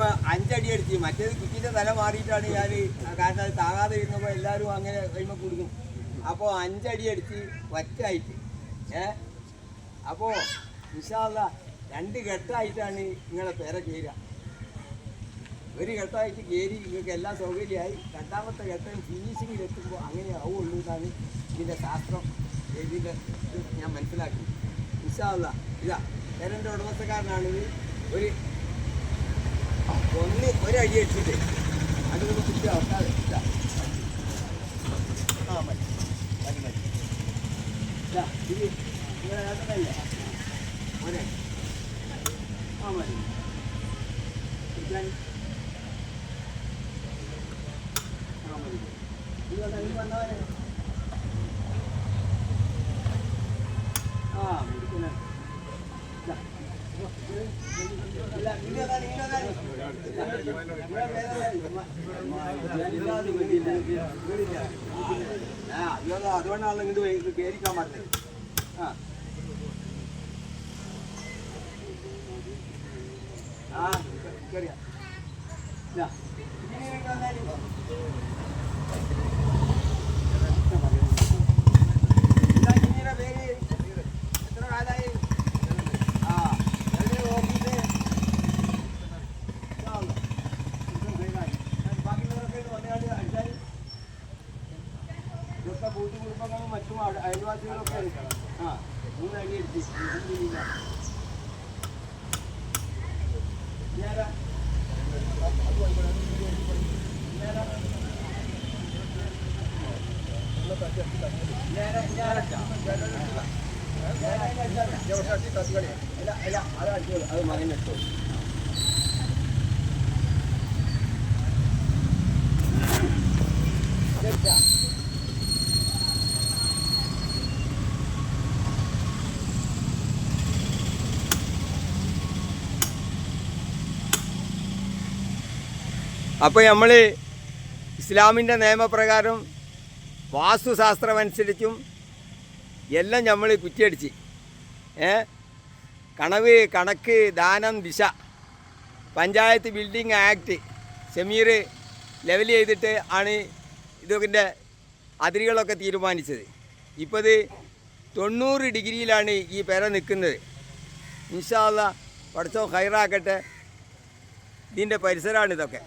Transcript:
അപ്പൊ അഞ്ചടി അടിച്ച്. മറ്റേത് കുറ്റിന്റെ തല മാറിയിട്ടാണ് ഞാൻ കാരണം അത് താങ്ങാതെ ഇരുന്നപ്പോൾ എല്ലാവരും അങ്ങനെ കഴിയുമ്പോൾ കൊടുക്കും. അപ്പോൾ അഞ്ചടി അടിച്ച് ഒറ്റയായിട്ട്. ഏ? അപ്പോൾ വിശാല രണ്ട് ഘട്ടമായിട്ടാണ് നിങ്ങളെ പേര കയറുക. ഒരു ഘട്ടമായിട്ട് കയറി നിങ്ങൾക്ക് എല്ലാം സൗകര്യമായി. രണ്ടാമത്തെ ഘട്ടം ഫിനിഷിങ്ങിൽ എത്തുമ്പോൾ അങ്ങനെ ആവുള്ളൂ എന്നാണ് ഇതിന്റെ ശാസ്ത്രം. ഇതിന്റെ ഞാൻ മനസ്സിലാക്കി. വിശാല ഇതാ പേരന്റെ ഉടമസ്ഥക്കാരനാണിത് ഒരു ഒന്ന് ഒരടി അടിച്ചിട്ട് അത് കുത്തി അവസാനം ഇതാ. ആ മതി. മതി മതി. ഇതാ ഏട്ടനല്ലേ മോനെ. ആ മതി. ആ മതി. ഇത് വന്നാ ആ മുടിക്കുന്ന ഇതാ. ഇല്ല നിങ്ങളതാ നിങ്ങളതാ അതുകൊണ്ടാണല്ലോ ഇങ്ങോട്ട് കയറിക്കാൻ പറഞ്ഞത് ആ ആ കയറിയാ ഇതൊക്കെ കൂട്ടു കുടുംബങ്ങളും മറ്റും അയ- അയൽവാസികളൊക്കെ എടുക്കണം ആ മൂന്ന് അടി എടുത്ത് അത് അടിച്ചോളൂ. അപ്പോൾ നമ്മൾ ഇസ്ലാമിന്റെ നിയമപ്രകാരം വാസ്തുശാസ്ത്രമനുസരിച്ചും എല്ലാം നമ്മൾ കുറ്റിയടിച്ച് ഏ? കണവ് കണക്ക് ദാനം ദിശ പഞ്ചായത്ത് ബിൽഡിംഗ് ആക്ട് സെമീർ ലെവൽ ചെയ്തിട്ട് ആണ് ഇതിന്റെ അതിരുകളൊക്കെ തീരുമാനിച്ചത്. ഇപ്പോൾ ഇത് തൊണ്ണൂറ് ഡിഗ്രിയിലാണ് ഈ പെര നിൽക്കുന്നത് ഇൻഷാല്ല പഠിച്ചോ ഹൈറാക്കട്ടെ. ഇതിന്റെ പരിസരമാണ് ഇതൊക്കെ.